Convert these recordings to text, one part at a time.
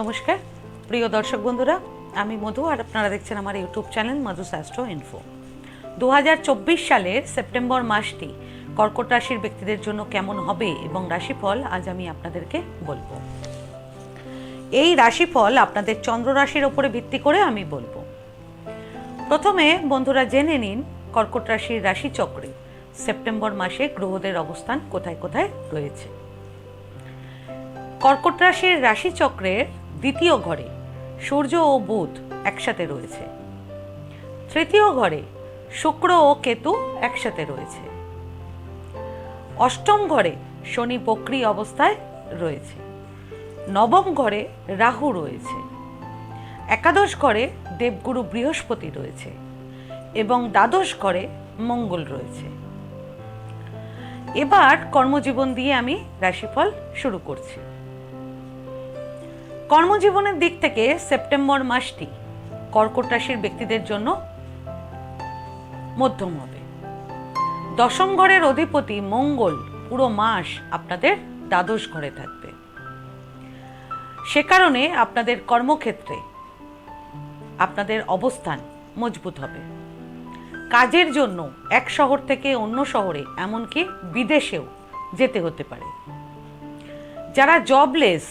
নমস্কার। প্রিয় দর্শক বন্ধুরা, আমি মধু আর আপনারা দেখছেন আমার ইউটিউব চ্যানেল মধু শাস্ত্র ইনফো দুহাজার চব্বিশ সালের সেপ্টেম্বর মাসটি কর্কট রাশির ব্যক্তিদের জন্য কেমন হবে এবং রাশিফল আজ আমি আপনাদেরকে বলব। এই রাশিফল আপনাদের চন্দ্র রাশির ওপরে ভিত্তি করে আমি বলব। প্রথমে বন্ধুরা জেনে নিন কর্কট রাশির রাশিচক্রে সেপ্টেম্বর মাসে গ্রহদের অবস্থান কোথায় কোথায় রয়েছে। কর্কট রাশির রাশিচক্রের দ্বিতীয় ঘরে সূর্য ও বুধ একসাথে রয়েছে। তৃতীয় ঘরে শুক্র ও কেতু একসাথে রয়েছে। অষ্টম ঘরে শনি বক্রি অবস্থায় রয়েছে। নবম ঘরে রাহু রয়েছে। একাদশ ঘরে দেবগুরু বৃহস্পতি রয়েছে এবং দ্বাদশ ঘরে মঙ্গল রয়েছে। এবার কর্মজীবন দিয়ে আমি রাশিফল শুরু করছি। কর্মজীবনের দিক থেকে সেপ্টেম্বর মাসটি কর্কট রাশির ব্যক্তিদের জন্য মধ্যম হবে। দশম ঘরের অধিপতি মঙ্গল পুরো মাস আপনাদের দ্বাদশ ঘরে থাকবে। সে কারণে আপনাদের কর্মক্ষেত্রে আপনাদের অবস্থান মজবুত হবে। কাজের জন্য এক শহর থেকে অন্য শহরে, এমনকি বিদেশেও যেতে হতে পারে। যারা জবলেস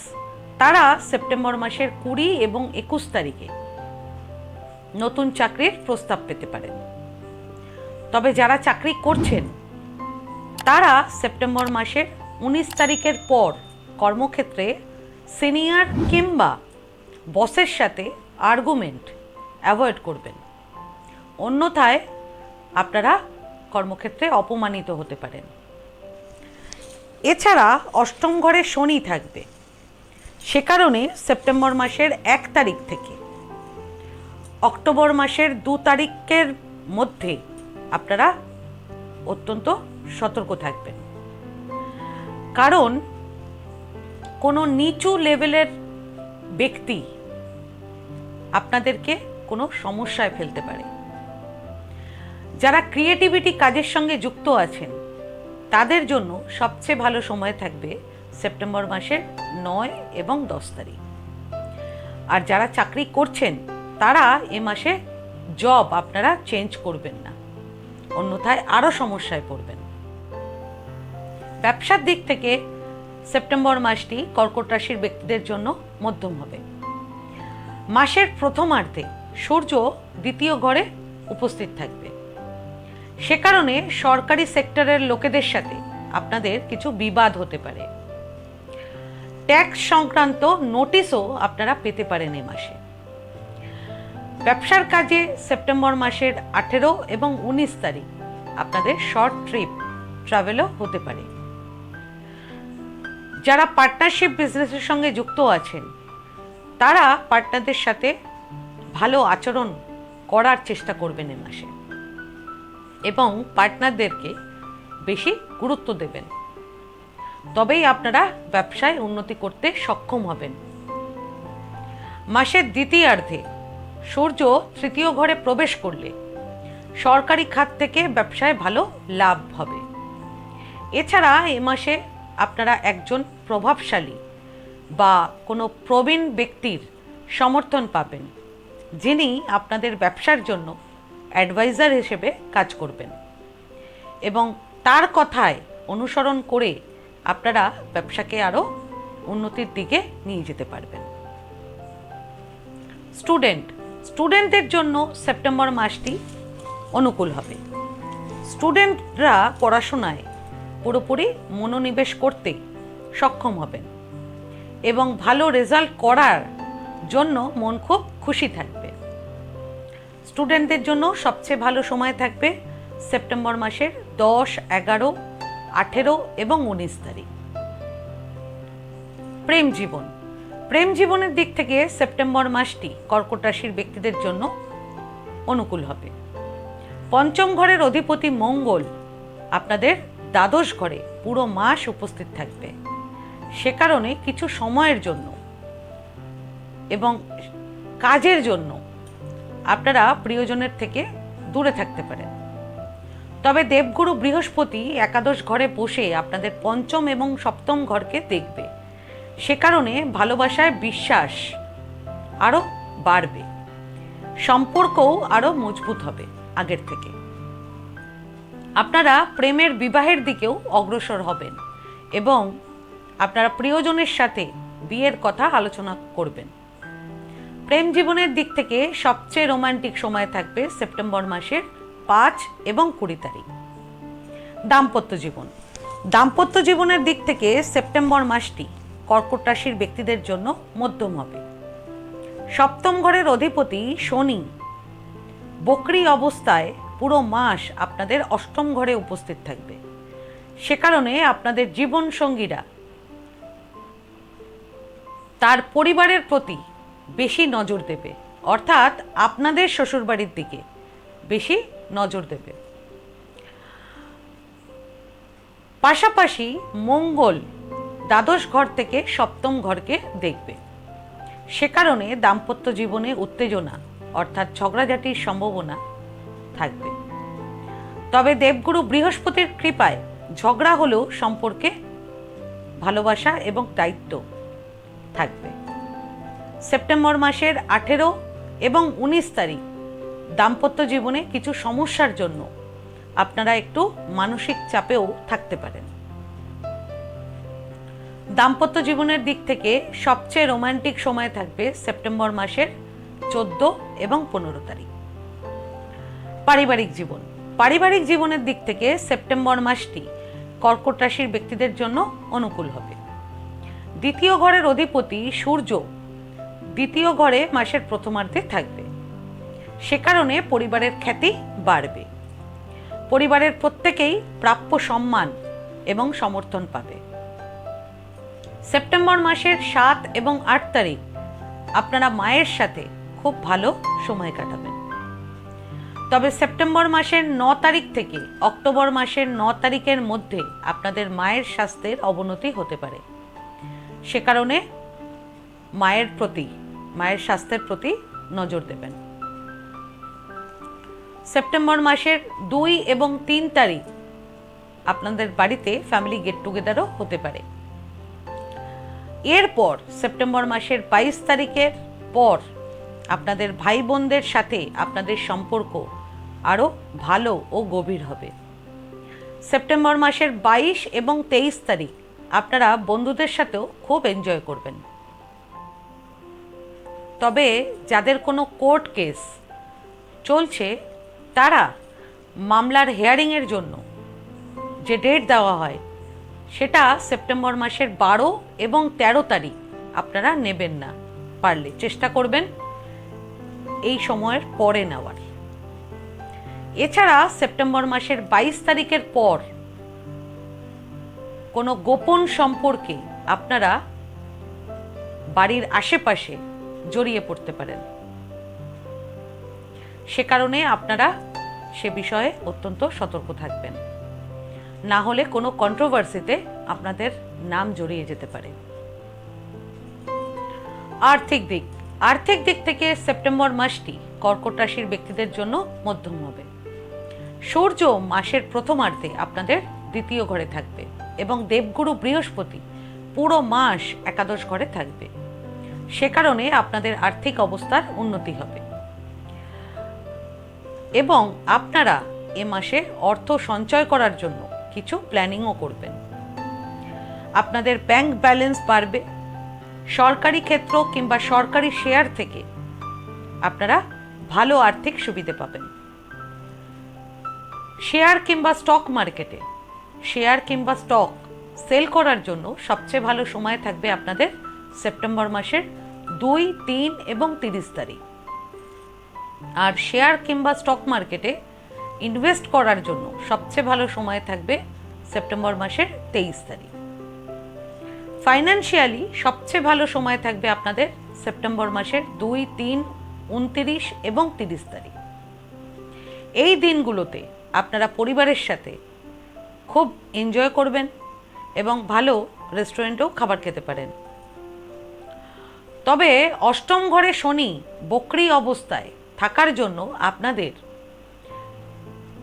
তারা সেপ্টেম্বর মাসের কুড়ি এবং একুশ তারিখে নতুন চাকরির প্রস্তাব পেতে পারেন। তবে যারা চাকরি করছেন, তারা সেপ্টেম্বর মাসের উনিশ তারিখের পর কর্মক্ষেত্রে সিনিয়র কিংবা বসের সাথে আর্গুমেন্ট অ্যাভয়েড করবেন। অন্যথায় আপনারা কর্মক্ষেত্রে অপমানিত হতে পারেন। এছাড়া অষ্টম ঘরে শনি থাকবে। সে কারণে সেপ্টেম্বর মাসের এক তারিখ থেকে। অক্টোবর মাসের দু তারিখের মধ্যে আপনারা অত্যন্ত সতর্ক থাকবেন। কারণ কোনো নিচু লেভেলের ব্যক্তি আপনাদেরকে কোনো সমস্যায় ফেলতে পারে। যারা ক্রিয়েটিভিটি কাজের সঙ্গে যুক্ত আছেন, তাদের জন্য সবচেয়ে ভালো সময় থাকবে সেপ্টেম্বর মাসের নয় এবং দশ তারিখ। আর যারা চাকরি করছেন, তারা এ মাসে জব আপনারা চেঞ্জ করবেন না। অন্যথায় আরও সমস্যায় পড়বেন। ব্যবসার দিক থেকে সেপ্টেম্বর মাসটি কর্কট রাশির ব্যক্তিদের জন্য মধ্যম হবে। মাসের প্রথমার্ধে সূর্য দ্বিতীয় ঘরে উপস্থিত থাকবে। সে কারণে সরকারি সেক্টরের লোকেদের সাথে আপনাদের কিছু বিবাদ হতে পারে। ট্যাক্স সংক্রান্ত নোটিশও আপনারা পেতে পারেন এ মাসে। ব্যবসার কাজে সেপ্টেম্বর মাসের আঠেরো এবং উনিশ তারিখ আপনাদের শর্ট ট্রিপ ট্রাভেলও হতে পারে। যারা পার্টনারশিপ বিজনেসের সঙ্গে যুক্ত আছেন, তারা পার্টনারদের সাথে ভালো আচরণ করার চেষ্টা করবেন এ মাসে এবং পার্টনারদেরকে বেশি গুরুত্ব দেবেন। তবেই আপনারা ব্যবসায় উন্নতি করতে সক্ষম হবেন। মাসের দ্বিতীয়ার্ধে সূর্য তৃতীয় ঘরে প্রবেশ করলে সরকারি খাত থেকে ব্যবসায় ভালো লাভ হবে। এছাড়া এ মাসে আপনারা একজন প্রভাবশালী বা কোনো প্রবীণ ব্যক্তির সমর্থন পাবেন, যিনি আপনাদের ব্যবসার জন্য অ্যাডভাইজার হিসেবে কাজ করবেন। এবং তার কথায় অনুসরণ করে আপনারা ব্যবসাকে আরও উন্নতির দিকে নিয়ে যেতে পারবেন। স্টুডেন্ট, স্টুডেন্টদের জন্য সেপ্টেম্বর মাসটি অনুকূল হবে। স্টুডেন্টরা পড়াশোনায় পুরোপুরি মনোনিবেশ করতে সক্ষম হবেন এবং ভালো রেজাল্ট করার জন্য মন খুব খুশি থাকবে। স্টুডেন্টদের জন্য সবচেয়ে ভালো সময় থাকবে সেপ্টেম্বর মাসের দশ এগারো আঠেরো এবং উনিশ তারিখ। প্রেম জীবন। প্রেম জীবনের দিক থেকে সেপ্টেম্বর মাসটি কর্কট রাশির ব্যক্তিদের জন্য অনুকূল হবে। পঞ্চম ঘরের অধিপতি মঙ্গল আপনাদের দ্বাদশ ঘরে পুরো মাস উপস্থিত থাকবে। সে কারণে কিছু সময়ের জন্য এবং কাজের জন্য আপনারা প্রিয়জনের থেকে দূরে থাকতে পারেন। তবে দেবগুরু বৃহস্পতি একাদশ ঘরে বসে আপনাদের পঞ্চম এবং সপ্তম ঘরকে দেখবে। সে কারণে ভালোবাসায় বিশ্বাস আরও বাড়বে। সম্পর্কও আরও মজবুত হবে আগের থেকে। আপনারা প্রেমের বিবাহের দিকেও অগ্রসর হবেন এবং আপনারা প্রিয়জনের সাথে বিয়ের কথা আলোচনা করবেন। প্রেম জীবনের দিক থেকে সবচেয়ে রোমান্টিক সময় থাকবে সেপ্টেম্বর মাসের পাঁচ এবং কুড়ি তারিখ। দাম্পত্য জীবন। দাম্পত্য জীবনের দিক থেকে সেপ্টেম্বর মাসটি কর্কট রাশির ব্যক্তিদের জন্য মধ্যম হবে। সপ্তম ঘরের অধিপতি শনি বকরি অবস্থায় পুরো মাস আপনাদের অষ্টম ঘরে উপস্থিত থাকবে। সে কারণে আপনাদের জীবন সঙ্গীরা তার পরিবারের প্রতি বেশি নজর দেবে। অর্থাৎ আপনাদের শ্বশুরবাড়ির দিকে বেশি নজর দেবে। পাশাপাশি মঙ্গল দ্বাদশ ঘর থেকে সপ্তম ঘরকে দেখবে। সে কারণে দাম্পত্য জীবনে উত্তেজনা অর্থাৎ ঝগড়াঝাটির সম্ভাবনা থাকবে। তবে দেবগুরু বৃহস্পতির কৃপায় ঝগড়া হলেও সম্পর্কে ভালোবাসা এবং দায়িত্ব থাকবে। সেপ্টেম্বর মাসের আঠেরো এবং উনিশ তারিখ দাম্পত্য জীবনে কিছু সমস্যার জন্য আপনারা একটু মানসিক চাপেও থাকতে পারেন। দাম্পত্য জীবনের দিক থেকে সবচেয়ে রোমান্টিক সময় থাকবে সেপ্টেম্বর মাসের চোদ্দ এবং পনেরো তারিখ। পারিবারিক জীবন। পারিবারিক জীবনের দিক থেকে সেপ্টেম্বর মাসটি কর্কট রাশির ব্যক্তিদের জন্য অনুকূল হবে। দ্বিতীয় ঘরের অধিপতি সূর্য দ্বিতীয় ঘরে মাসের প্রথমার্ধে থাকবে। সে কারণে পরিবারের খ্যাতি বাড়বে। পরিবারের প্রত্যেকেই প্রাপ্য সম্মান এবং সমর্থন পাবে। সেপ্টেম্বর মাসের সাত এবং আট তারিখ আপনারা মায়ের সাথে খুব ভালো সময় কাটাবেন। তবে সেপ্টেম্বর মাসের ন তারিখ থেকে অক্টোবর মাসের ন তারিখের মধ্যে আপনাদের মায়ের স্বাস্থ্যের অবনতি হতে পারে। সে কারণে মায়ের প্রতি, মায়ের স্বাস্থ্যের প্রতি নজর দেবেন। সেপ্টেম্বর মাসের দুই এবং তিন তারিখ আপনাদের বাড়িতে ফ্যামিলি গেট টুগেদারও হতে পারে। এরপর সেপ্টেম্বর মাসের বাইশ তারিখের পর আপনাদের ভাই বোনদের সাথে আপনাদের সম্পর্ক আরও ভালো ও গভীর হবে। সেপ্টেম্বর মাসের বাইশ এবং তেইশ তারিখ আপনারা বন্ধুদের সাথেও খুব এনজয় করবেন। তবে যাদের কোনো কোর্ট কেস চলছে তারা মামলার হেয়ারিংয়ের জন্য যে ডেট দেওয়া হয়, সেটা সেপ্টেম্বর মাসের বারো এবং ১৩ তারিখ। আপনারা নেবেন না, পারলে চেষ্টা করবেন এই সময়ের পরে নেওয়ার। এছাড়া সেপ্টেম্বর মাসের বাইশ তারিখের পর কোনো গোপন সম্পর্কে আপনারা বাড়ির আশেপাশে জড়িয়ে পড়তে পারেন। সে কারণে আপনারা সে বিষয়ে অত্যন্ত সতর্ক থাকবেন। না হলে কোনো কন্ট্রোভার্সিতে আপনাদের নাম জড়িয়ে যেতে পারে। আর্থিক দিক। আর্থিক দিক থেকে সেপ্টেম্বর মাসটি কর্কট রাশির ব্যক্তিদের জন্য মধ্যম হবে। সূর্য মাসের প্রথমার্ধে আপনাদের দ্বিতীয় ঘরে থাকবে এবং দেবগুরু বৃহস্পতি পুরো মাস একাদশ ঘরে থাকবে। সে কারণে আপনাদের আর্থিক অবস্থার উন্নতি হবে। এবং আপনারা এ মাসে অর্থ সঞ্চয় করার জন্য কিছু প্ল্যানিংও করবেন। আপনাদের ব্যাংক ব্যালেন্স বাড়বে, সরকারি ক্ষেত্র কিংবা সরকারি শেয়ার থেকে আপনারা ভালো আর্থিক সুবিধে পাবেন। শেয়ার কিংবা স্টক মার্কেটে, শেয়ার কিংবা স্টক সেল করার জন্য সবচেয়ে ভালো সময় থাকবে আপনাদের সেপ্টেম্বর মাসের দুই, তিন এবং তিরিশ তারিখ। আর শেয়ার কিংবা স্টক মার্কেটে ইনভেস্ট করার জন্য সবচেয়ে ভালো সময় থাকবে সেপ্টেম্বর মাসের তেইশ তারিখ। ফাইন্যান্সিয়ালি সবচেয়ে ভালো সময় থাকবে আপনাদের সেপ্টেম্বর মাসের দুই, তিন, উনতিরিশ এবং তিরিশ তারিখ। এই দিনগুলোতে আপনারা পরিবারের সাথে খুব এনজয় করবেন এবং ভালো রেস্টুরেন্টেও খাবার খেতে পারেন। তবে অষ্টম ঘরে শনি বকরি অবস্থায় থাকার জন্য আপনাদের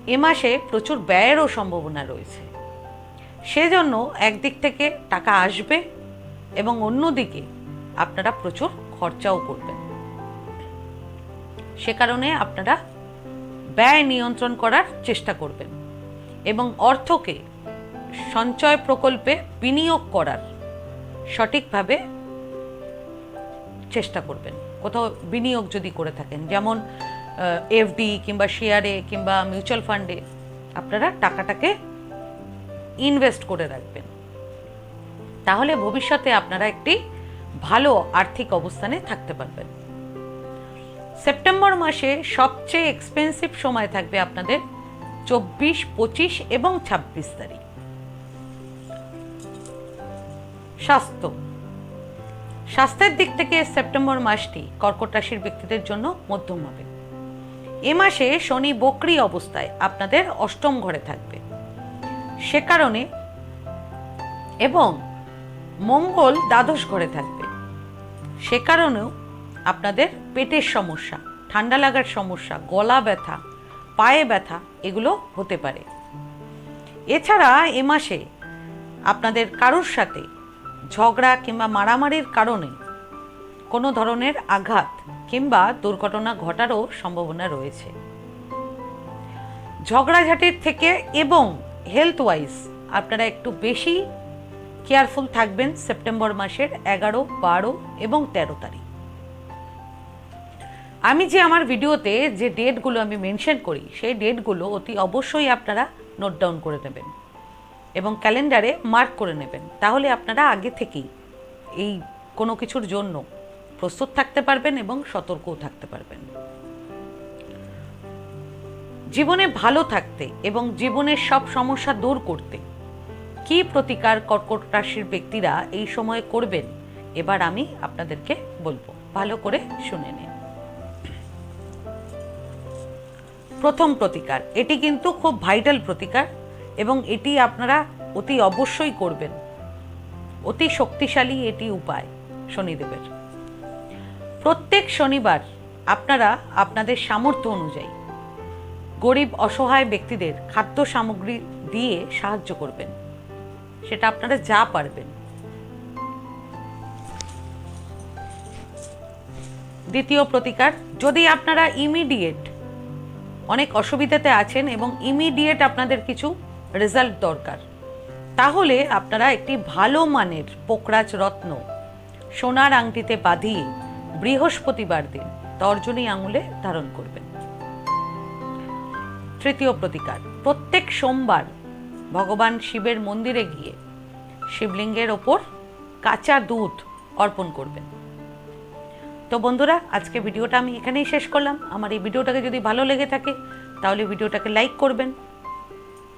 এ মাসে প্রচুর ব্যয়েরও সম্ভাবনা রয়েছে। সেজন্য একদিক থেকে টাকা আসবে এবং অন্যদিকে আপনারা প্রচুর খরচাও করবেন। সে কারণে আপনারা ব্যয় নিয়ন্ত্রণ করার চেষ্টা করবেন এবং অর্থকে সঞ্চয় প্রকল্পে বিনিয়োগ করার সঠিকভাবে চেষ্টা করবেন। কোথাও বিনিয়োগ যদি করে থাকেন, যেমন এফডি কিংবা শেয়ারে কিংবা মিউচুয়াল ফান্ডে, আপনারা টাকাটাকে ইনভেস্ট করে রাখবেন। তাহলে ভবিষ্যতে আপনারা একটি ভালো আর্থিক অবস্থানে থাকতে পারবেন। সেপ্টেম্বর মাসে সবচেয়ে এক্সপেন্সিভ সময় থাকবে আপনাদের চব্বিশ, পঁচিশ এবং ছাব্বিশ তারিখ। স্বাস্থ্য। স্বাস্থ্যের দিক থেকে সেপ্টেম্বর মাসটি কর্কট রাশির ব্যক্তিদের জন্য মধ্যম হবে। এ মাসে শনি বকরি অবস্থায় আপনাদের অষ্টম ঘরে থাকবে। সে কারণে এবং মঙ্গল দ্বাদশ ঘরে থাকবে। সে কারণেও আপনাদের পেটের সমস্যা, ঠান্ডা লাগার সমস্যা, গলা ব্যথা, পায়ে ব্যথা এগুলো হতে পারে। এছাড়া এ মাসে আপনাদের কারোর সাথে ঝগড়া কিংবা মারামারির কারণে কোনো ধরনের আঘাত কিংবা দুর্ঘটনা ঘটারও সম্ভাবনা রয়েছে। ঝগড়াঝাটির থেকে এবং হেলথ ওয়াইজ আপনারা একটু বেশি কেয়ারফুল থাকবেন সেপ্টেম্বর মাসের এগারো, বারো এবং তেরো তারিখ। আমি যে আমার ভিডিওতে যে ডেটগুলো আমি মেনশন করি, সেই ডেটগুলো অতি অবশ্যই আপনারা নোট ডাউন করে নেবেন। এবং ক্যালেন্ডারে মার্ক করে নেবেন। তাহলে আপনারা আগে থেকেই এই কোনো কিছুর জন্য প্রস্তুত থাকতে পারবেন এবং সতর্কও থাকতে পারবেন। জীবনে ভালো থাকতে এবং জীবনের সব সমস্যা দূর করতে কি প্রতিকার কর্কট রাশির ব্যক্তিরা এই সময়ে করবেন, এবার আমি আপনাদেরকে বলব। ভালো করে শুনে নিন। প্রথম প্রতিকার, এটি কিন্তু খুব ভাইটাল প্রতিকার এবং এটি আপনারা অতি অবশ্যই করবেন। অতি শক্তিশালী এটি উপায়, শনিদেবের। প্রত্যেক শনিবার আপনারা আপনাদের সামর্থ্য অনুযায়ী গরিব অসহায় ব্যক্তিদের খাদ্য সামগ্রী দিয়ে সাহায্য করবেন। সেটা আপনারা যা পারবেন। দ্বিতীয় প্রতিকার, যদি আপনারা ইমিডিয়েট অনেক অসুবিধাতে আছেন এবং ইমিডিয়েট আপনাদের কিছু রেজাল্ট দরকার। তাহলে আপনারা একটি ভালো মানের পোকরাজ রত্ন সোনার আংটিতে বাঁধিয়ে বৃহস্পতিবার দিন তর্জনী আঙুলে ধারণ করবেন। তৃতীয় প্রতিকার, প্রত্যেক সোমবার ভগবান শিবের মন্দিরে গিয়ে শিবলিঙ্গের ওপর কাঁচা দুধ অর্পণ করবেন। তো বন্ধুরা, আজকে ভিডিওটা আমি এখানেই শেষ করলাম। আমার এই ভিডিওটাকে যদি ভালো লেগে থাকে, তাহলে ভিডিওটাকে লাইক করবেন